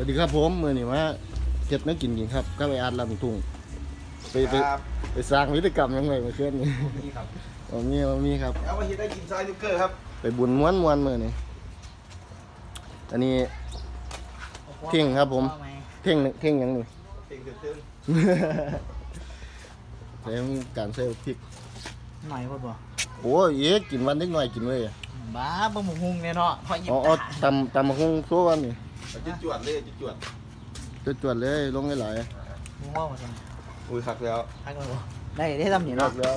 วัสดีครับผมมือนี่ว่าเก็บนักกินกินครับก็ไปอาดลำทุ่งไปไปครับไปสร้างวิธีกรรมยังไงมาเคลื่อนนี่นี่ครับผมมีผมมีครับเอามาฮิตได้กินซอยนุกเกอร์ครับ ไปบุญม้วนม้วนมือนี่อันนี้เข่งครับผมเท่งเท่งหยังนี่เต็งเต็มใช้การใช้พริกหน่อยพ่อบ่โอ้ยเอ๊ะกินวันนิดหน่อยกินเลยอะบ้าบ่หมูหุงเนี่ยเนาะพอหยิบอ๋ออ๋อตำตำมะฮุ่งตัววันนี่ ๆจุดจวดเลยจุดจวดจะจวดๆเลยลงให้หลายหมูว่ามาสั่งอุ้ยคักแล้วทักเลยบ่ได้ได้ทำนี่รอเนาะบแล้ว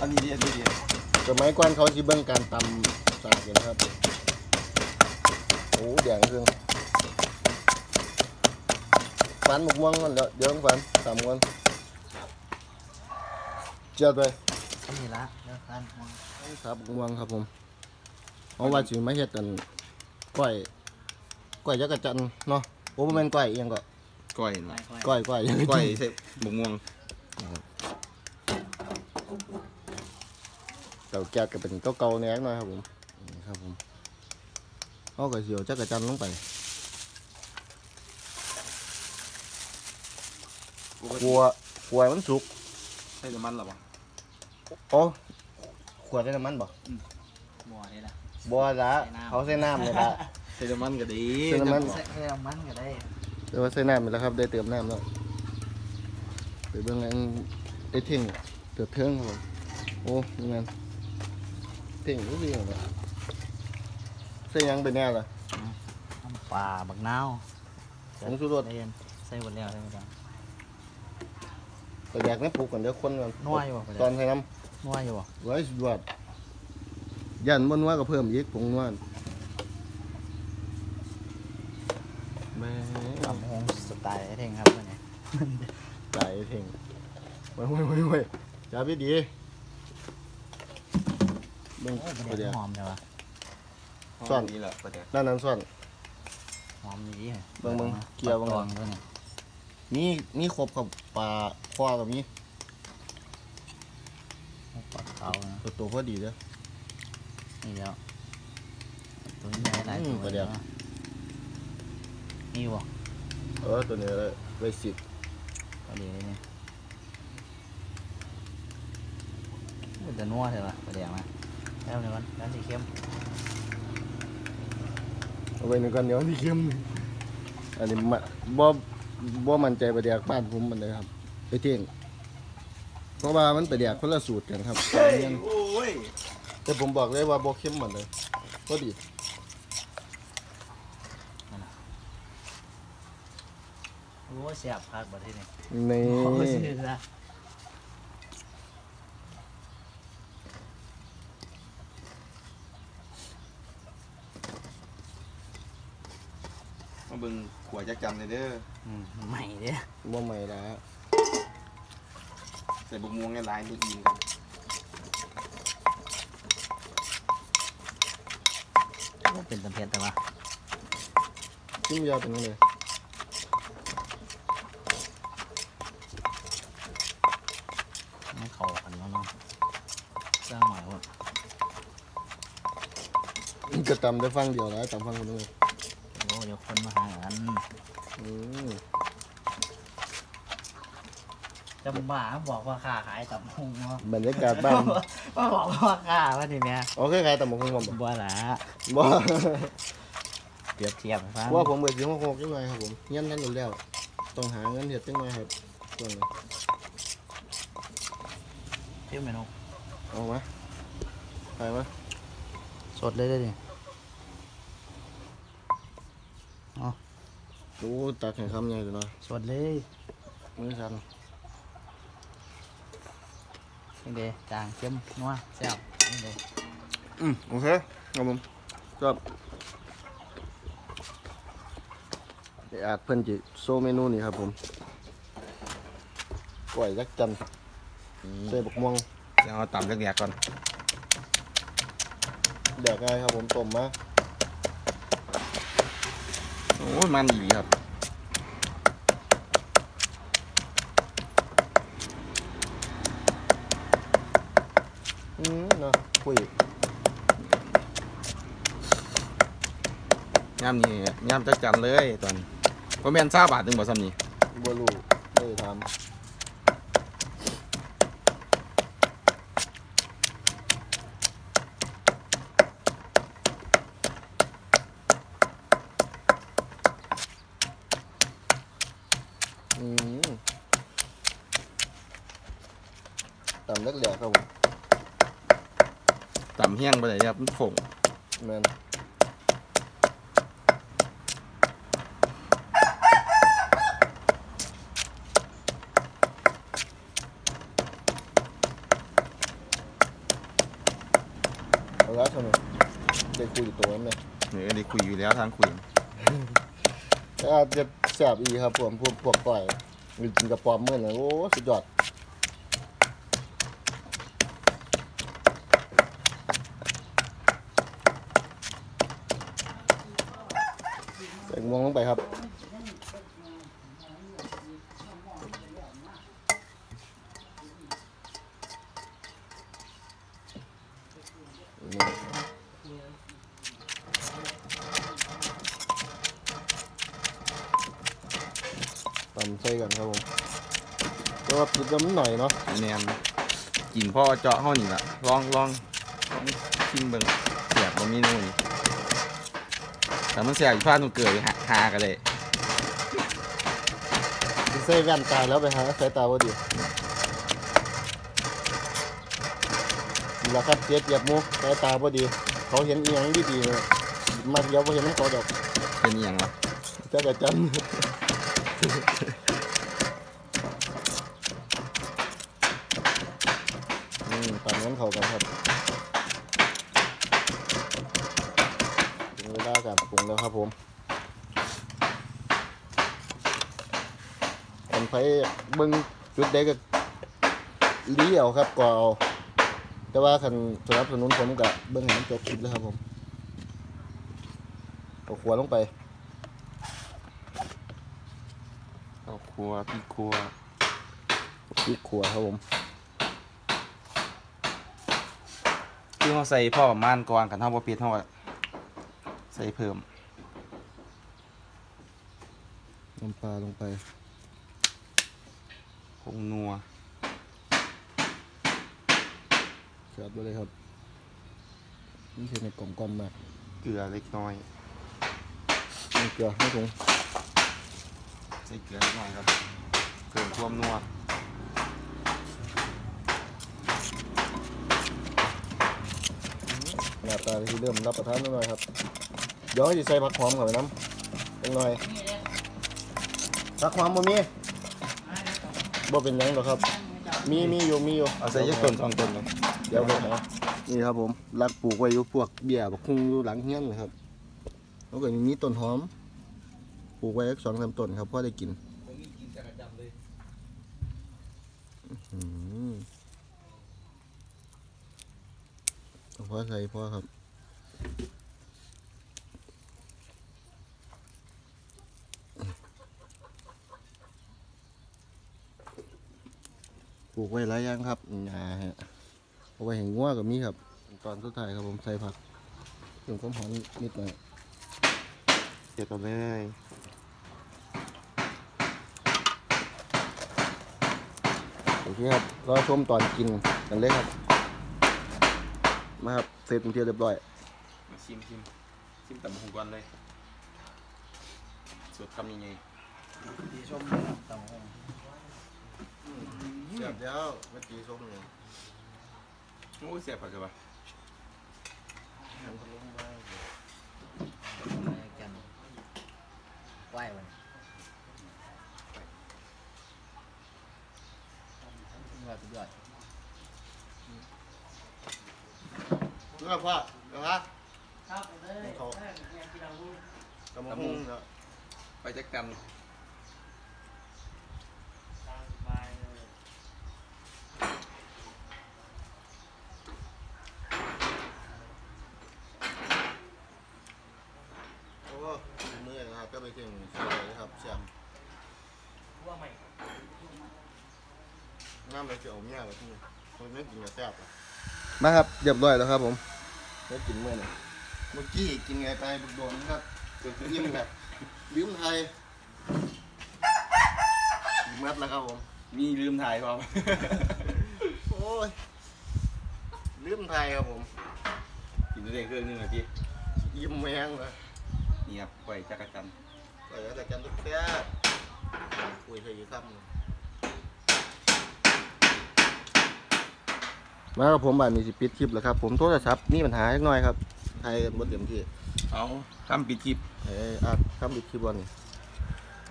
อันนี้ดีอันนี้ดีสมัยก่อนเขาสิเบิ่งการตำสากกันครับโอ้แดงเครื่องฟันหมกม่วงมันเดี๋ยวเดี๋ยวฟันตำกันเจียวไปทำนี่ละเดี๋ยวกันครับหมกม่วงครับผม เพราะว่าสิมาเฮ็ดกันก้อยก้อยจักรจันทร์เนาะโอ้บ่แม่นก้อยเอียงก็ก้อยไปค่อยก้อยก้อยก้อยใส่บกม่วงเต่าแก๊สก็เป็นเก่าเก่าๆแหน่หน่อยครับผมนี่ครับผมเอาก็สิเอาจักรจันทร์ลงไปกลัวกลัวให้มันสุกใส่น้ำมันหรอปะโอ้ขวดใส่น้ำมันบ่บ่นี่ละ บ่ละเขาใส่น้ำเลยละใส่น้ำมันก็ดีใส่น้ำมันใส่ใส่น้ำมันก็ได้เดี๋ยวว่าใส่น้ำไปแล้วครับ ได้เติมน้ำแล้วไปเบิ่งอันไอ้เท่งเติบเทิงครับผมโอ้นี่มันเท่งรู้ดีเหรอใส่หยังไปแน่ล่ะน้ำปลาบักนาวผงชูรสได้เย็นใส่หมดแล้วใส่หมดแล้วก็อยากให้ปลูกก่อนเดี๋ยวคนก่อนนัวอยู่บ่ตอนใส่น้นัวอยู่บ่ำไว้สุดยอด ยันบนว่าก็เพิ่มอีกผงนวลแม่ตำหงสไตล์ไอ้เท่งครับมื้อนี้ตายเท่งไว้ไว้ไว้ไว้จับดีๆเบิ่งโอ้ยประบ่เดี๋ได้ยวหอมใช่ปะซ่อนนี่แหละประเดี๋ยวด้านนั้นซ่อน หอมดีๆเบิ่งเบิ่งเกี่ยวเบิ่งตวงด้วยนี่มีมีครบกับปลาคว้ากับมีปลาขาวนะตัวตัวพอดีเด้อ นี่แล้วตัวนี้หลายๆอืตัมวประเดี๋ยวนี่บ่เออตัวนี้เลยไว้สิบพอดีเลยนี่มันจะนัวใช่ปะประเดี๋ยวมาแล้วในวันแล้วสีเข้มเอาไว้ในกันเดี๋ยวนี่เข้มอันนี้มาบ่บ่มั่นใจประเดี๋ยวบ้านผมมันเลยครับไปเที่ยงเพราะว่ามันประเดี๋ยวคนละสูตรกันครับเฮ้ยโอ้ย แต่ผมบอกเลยว่าบ่เข้มเหมือนเลยพอดีโอ้เสียบพักบัดที่นี่นี่โอ้ซื้อละมาเบิ่งขวดจักจันเลยเด้ออืมใหม่เด้อบ่ใหม่ละใส่บกม่วงให้ลายดูดีกัน โอ้ เป็นตำเพียนแต่ว่าจิ้มยาวเป็นยังไงไม่เข้ากันแล้วเนาะสร้างใหม่หมดจะตำได้ฟังเดียวแล้วตำฟังคนนึงเลยโอ้เดี๋ยวคนมาหากันอืม จำบ้าบอกว่าค่าขายตับหงเนาะบรรยากาศบ้านว่าบอกว่าค่าว่าทีเนี้ยโอเคใครตำบักหุ่งผมบ่บ่ละบ่เปรียบเทียบให้ฟังว่าผมเบิดสิหกๆจังหน่อยครับผมเงี้ยนั่นอยู่แล้วต้องหาเงินเฮ็ดจังหน่อยครับช่วงนี้เทียบไหมนกเอามาไปมาสดเลยได้ดิดูตักให้คำใหญ่เลยเนาะสดเลยมือสั่น นี่เด้จางเข้มนัวแซ่บนี่เด้อืมโอเคครับผมครับเดี๋ยวอาจเพิ่นจิโซเมนูนี่ครับผมกล้วยยักษ์จันทร์ใส่บักม่วงเดี๋ยวเอาตำเล็กๆก่อนแดกง่ายครับผมต้มมาโอ้ยมันดีครับ อืมเนาะคุยย่ามนี้ย่ามจักจันเลยตอนเพราะแม่นซาบาทหนึงบ่ซ้ำนี่บัวลูไม่ได้ทำอืมตำเล็กเหลี่ยครับผม ต่ำเฮี้ยงไปเลยครับมันฝงแมนเอาละทำไมเด็กคุยอยู่ตัวนั้นเลยนี่ก็ได้คุยอยู่แล้วทางคุยแต่อาจจะแสบอีครับผมพวกพวกก่อยมีกินกระป๋อมเมื่อนะโอ้สุดยอด ว่าผิดแล้วมันหน่อยเนาะแนมกินพ่อเจาะเฮานี่ล่ะลองลองลองชิมเบิ่งแซ่บบ่มีนู่นแต่มันแซ่บอีกฟ้าต้องเกิดหาหากันเลยใส่แว่นตายแล้วไปหาสายตาบ่ดีนี่แหละครับเสียเปรียบหมูสายตาบ่ดี เขาเห็นอีหยังดีๆเลยมาเดียวบ่เห็นมันเขาดอกเป็นอหย่างวะจะกระจัน มันเขากันครับถึงเวลาการปรุงแล้วครับผมอันไผเบิ่งจุดใดก็เลี้ยวครับก็เอาแต่ว่าคันสนับสนุนผมกับเบิ่งให้มันจบคลิปแล้วครับผมเอาขวดลงไปข้าวครัวพี่ครัวพริกขัวครับผม คือเขาใส่พ่อประมาณก่อนกันเท่าบ่ปิดเท่าก็ใส่เพิ่มน้ำปลาลงไปผงนัวเสิร์ฟไปเลยครับนี่คือในกล่องก้อนมากเกลือเล็กน้อยมีเกลือไม่ถุงใส่เกลือเล็กน้อยครับเพิ่มความนัว น้าตาที่เริ่มรับประทานแล้วหน่อยครับเดี๋ยวจะใส่ผักหอมเข้าไปน้ำเล็กน้อยผักหอมบ่มีบ่เป็นหยังหรอกครับ มีมีอยู่มีอยู่เอาใส่ยักต้นสองต้นเลยเดี๋ยวไปหานี่ครับผมรักปลูกไว้อยู่พวกเบี้ยบักคุ้งอยู่หลังเฮียนเลยครับแล้วก็มีต้นหอมปลูกไว้สักสองสามต้นครับพอได้กิน อืมเอา พอใส่พอครับปลูกไว้หลายอย่างครับอ่าฮะเอาไว้แห่งงัวกับมีครับ ตอนสุดท้ายครับผมใส่ผักเพิ่มความหอมนิดหน่อยเดี๋ยวกันเลยโอเคครับรอชมตอนกินกันเลยครับ มาครับเสร็จเป็นที่เรียบร้อย มาชิมชิมชิมตำหูก่อนเลยสูตรทำยังไงดีชมตำหงเสียบแล้วเมื่อกี้ส้มเลยโอ้ยเสียบผักกันปะกันไหว้วันยอดยอด นี่ครับพ่อนะครับครับเลยเขากำมะฮุ่งเนาะไปจักกันโอ้มือนะครับก็ไปถึงสวยนะครับเสียมว่าใหม่น้ำเลยจะเอาเมียแบบนี้คนไม่กินกับแซ่บมาครับเรียบร้อยแล้วครับผม ได้กินเมื่อไหร่เมื่อกี้กินไงไปบุกโดนครับยิ้มแบบลืมไทยยิ้มแมทแล้วครับผมมีลืมถ่ายพร้อมโอ้ยลืมไทยครับผมกินตัวเองเครื่องนึงเลยพี่ยิ้มแมงเลยนี่ครับไก่จักรจันทร์ไปแล้วแต่กันทุกแก่คุยเธออยู่ครับ มาครับผมบ้านนี้สิปิดคลิปแล้วครับผมโทรศัพท์มีปัญหาเล็กน้อยครับไทยบ่เต็มที่เอาคำปิดคลิปเอ้ยอาจทำปิดคลิปวันนี้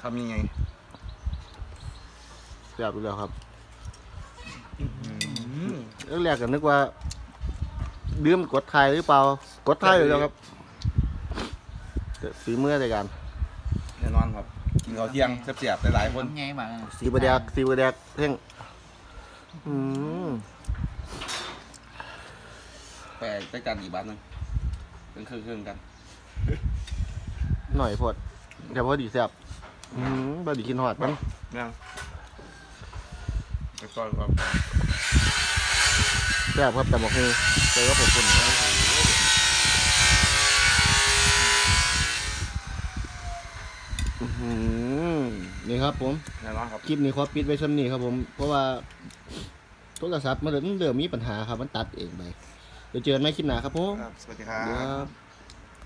ทำยังไงเรียบร้อยแล้วครับเรื่องแรกก็นึกว่าลืมกดไทยหรือเปล่ากดไทยเลยแล้วครับแต่ฝีมือในการแน่นอนครับ กินข้าวเที่ยงเสียบๆหลายๆคนไงบ้างสีบะแดกสีบะแดกเพ่งอืม แปลจักรจันทร์อีกบ้านหนึงเป็นเครื่องๆกัน หน่อยพอดแต่พอดีแซ่บอืมบะดีกินหอดมั้งยังไปก่อนครับแซ่บครับแต่บอกคือเจอก็ผมคนอื้อหือนี่ครับผม แน่นอนครับคลิปนี้ขอปิดไว้ซ้ำนี้ครับผม เพราะว่าโทรศัพท์มันเริ่มเริ่มมีปัญหาครับ มันตัดเองไป เดี๋ยวเจอกันใหม่คลิปหน้าครับผม ครับ สวัสดีครัเดี๋ยวบครับ